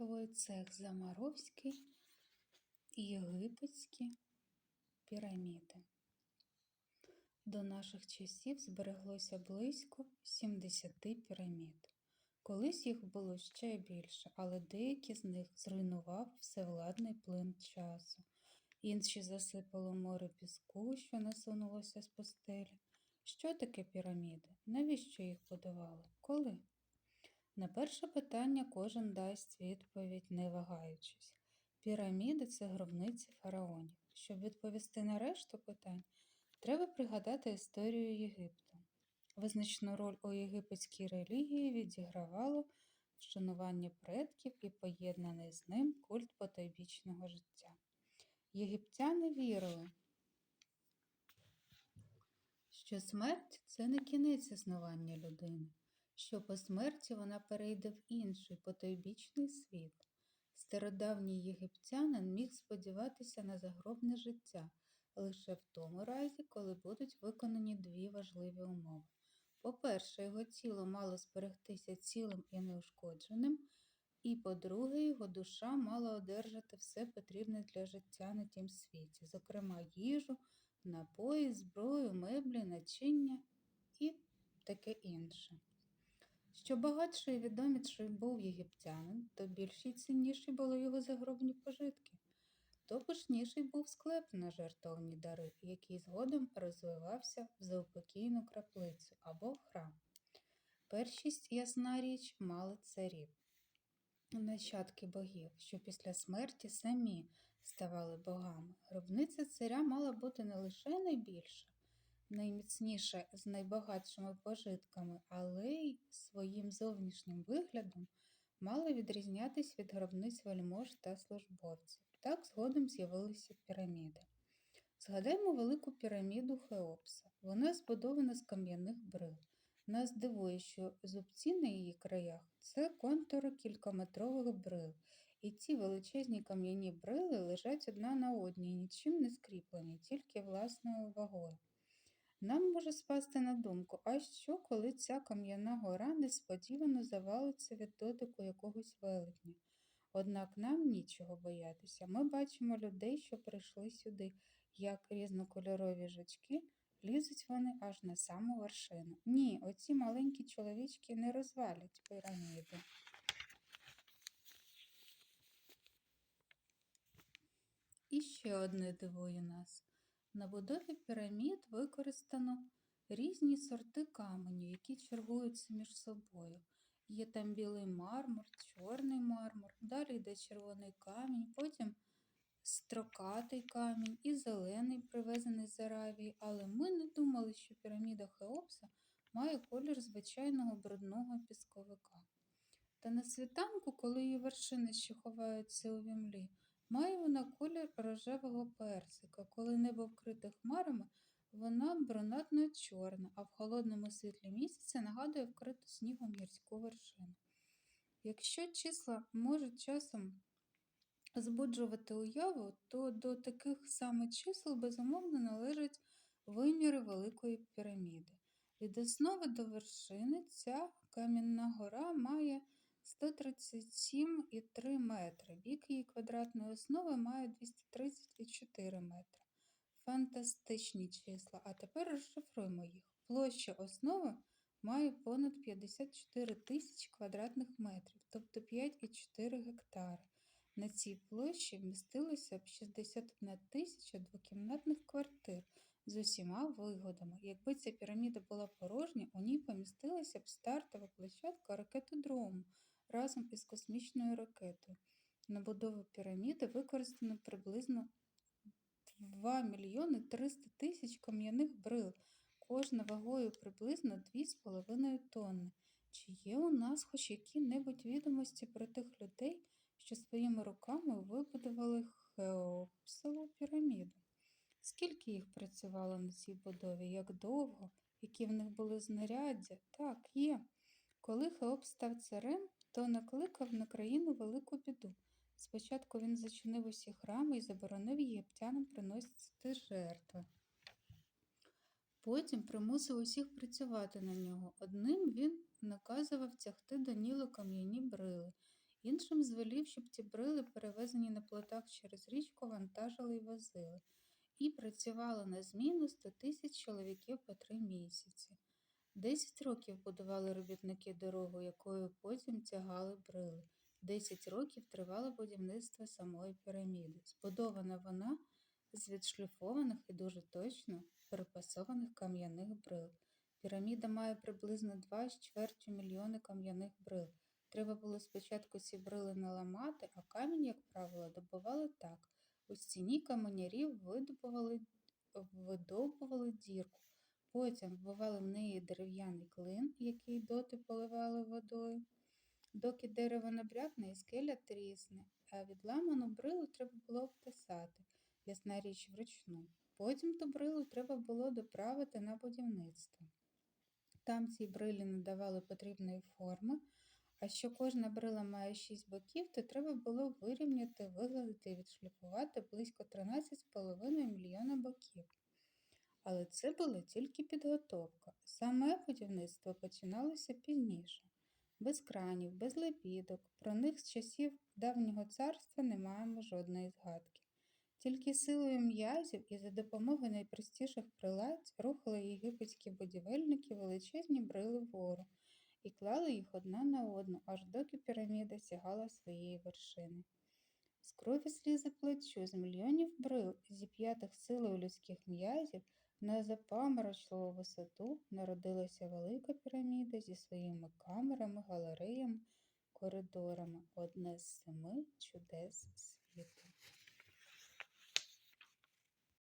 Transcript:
Цифровий цех Замаровський і єгипетські піраміди. До наших часів збереглося близько 70 пірамід. Колись їх було ще більше, але деякі з них зруйнував всевладний плин часу. Інші засипало море піску, що насунулося з пустелі. Що таке піраміди? Навіщо їх будували? Коли? На перше питання кожен дасть відповідь, не вагаючись. Піраміди це гробниці фараонів. Щоб відповісти на решту питань, треба пригадати історію Єгипту. Визначну роль у єгипетській релігії відігравало вшанування предків і поєднаний з ним культ потойбічного життя. Єгиптяни вірили, що смерть це не кінець існування людини, що по смерті вона перейде в інший потойбічний світ. Стародавній єгиптянин міг сподіватися на загробне життя лише в тому разі, коли будуть виконані дві важливі умови. По-перше, його тіло мало зберегтися цілим і неушкодженим, і, по-друге, його душа мала одержати все потрібне для життя на тім світі, зокрема їжу, напої, зброю, меблі, начиння і таке інше. Що багатший і відоміший був єгиптянин, то більші й цінніші були його загробні пожитки, то пишніший був склеп на жертовні дари, який згодом розвивався в заупокійну краплицю або храм. Першість, ясна річ, мали царів, нащадки богів, що після смерті самі ставали богами. Гробниця царя мала бути не лише найбільша, найміцніша з найбагатшими пожитками, але й своїм зовнішнім виглядом мала відрізнятись від гробниць вельмож та службовців. Так згодом з'явилися піраміди. Згадаймо велику піраміду Хеопса. Вона збудована з кам'яних брил. Нас дивує, що зубці на її краях це контури кількометрових брил, і ці величезні кам'яні брили лежать одна на одній, нічим не скріплені, тільки власною вагою. Нам може спасти на думку, а що, коли ця кам'яна гора несподівано завалиться від дотику якогось велетня? Однак нам нічого боятися. Ми бачимо людей, що прийшли сюди, як різнокольорові жучки, лізуть вони аж на саму вершину. Ні, оці маленькі чоловічки не розвалять піраміди. І ще одне дивує нас. На будові пірамід використано різні сорти каменю, які чергуються між собою. Є там білий мармур, чорний мармур, далі йде червоний камінь, потім строкатий камінь і зелений, привезений з Аравії, але ми не думали, що піраміда Хеопса має колір звичайного брудного пісковика. Та на світанку, коли її вершини ще ховаються у вімлі, має вона колір рожевого персика. Коли небо вкрите хмарами, вона брунатно чорна, а в холодному світлі місяця нагадує вкриту снігом гірську вершину. Якщо числа можуть часом збуджувати уяву, то до таких саме чисел безумовно належать виміри Великої піраміди. Від основи до вершини ця камінна гора має 137,3 метри. Бік її квадратної основи має 230,4 метри. Фантастичні числа. А тепер розшифруємо їх. Площа основи має понад 54 тисячі квадратних метрів, тобто 5,4 гектари. На цій площі вмістилося б 61 тисяча двокімнатних квартир з усіма вигодами. Якби ця піраміда була порожня, у ній помістилася б стартова площадка ракетодрому разом із космічною ракетою. На будову піраміди використано приблизно 2 мільйони 300 тисяч кам'яних брил, кожна вагою приблизно 2,5 тонни. Чи є у нас хоч які-небудь відомості про тих людей, що своїми руками вибудували Хеопсову піраміду? Скільки їх працювало на цій будові, як довго, які в них були знаряддя? Так, є. Коли Хеоп став царем, то накликав на країну велику біду. Спочатку він зачинив усі храми і заборонив єгиптянам приносити жертви. Потім примусив усіх працювати на нього. Одним він наказував тягти до Нілу кам'яні брили, Іншим звелів, щоб ті брили, перевезені на плотах через річку, вантажили й возили. І працювало на зміну 100 тисяч чоловіків по три місяці. Десять років будували робітники дорогу, якою потім тягали брили. Десять років тривало будівництво самої піраміди. Збудована вона з відшліфованих і дуже точно перепасованих кам'яних брил. Піраміда має приблизно 2 з чвертю мільйони кам'яних брил. Треба було спочатку ці брили наламати, а камінь, як правило, добували так. У стіні каменярів видобували, видовбували дірку, потім вбивали в неї дерев'яний клин, який доти поливали водою. Доки дерево набрякне і скеля трісне, а відламану брилу треба було обтисати, ясна річ вручну. Потім ту брилу треба було доправити на будівництво. Там цій брилі надавали потрібної форми, а що кожна брила має шість боків, то треба було вирівняти, вигладити і відшліфувати близько 13,5 мільйона боків. Але це була тільки підготовка. Саме будівництво починалося пізніше. Без кранів, без лепідок. Про них з часів давнього царства не маємо жодної згадки. Тільки силою м'язів і за допомогою найпростіших приладь рухали єгипетські будівельники величезні брили вгору і клали їх одна на одну, аж доки піраміда сягала своєї вершини. З крові слізи плечу, з мільйонів брил, зіп'ятих силою людських м'язів, на запаморочливу висоту народилася велика піраміда зі своїми камерами, галереями, коридорами, одне з семи чудес світу.